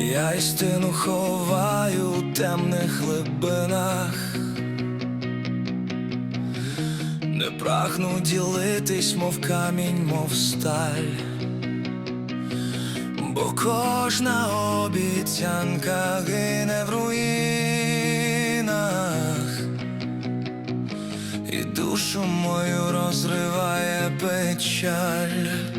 Я істину ховаю у темних глибинах. Не прагну ділитись, мов камінь, мов сталь. Бо кожна обіцянка гине в руїнах, і душу мою розриває печаль.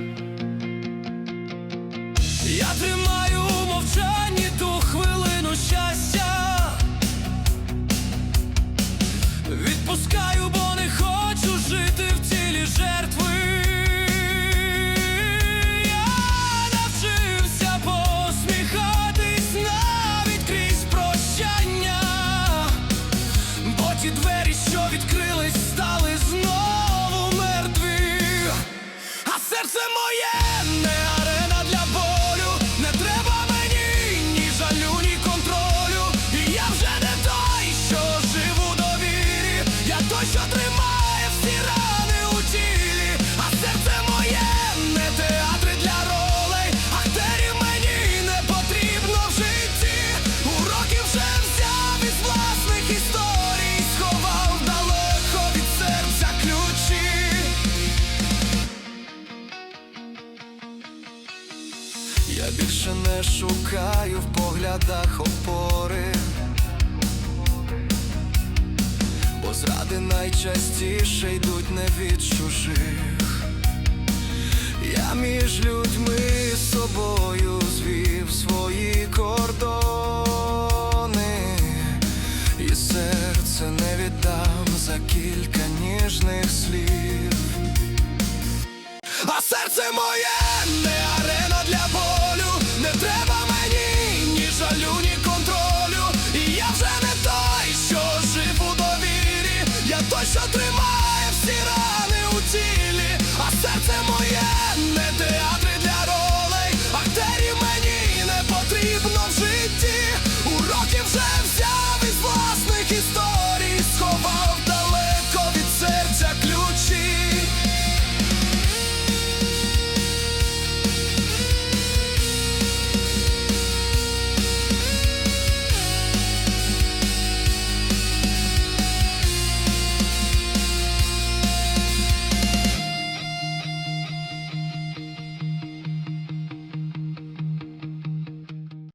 Я більше не шукаю в поглядах опори, бо зради найчастіше йдуть не від чужих. Я між людьми з собою звів свої кордони, і серце не віддам за кілька ніжних слів, а серце моє не. що тримає всі рани у тілі, а серце моє.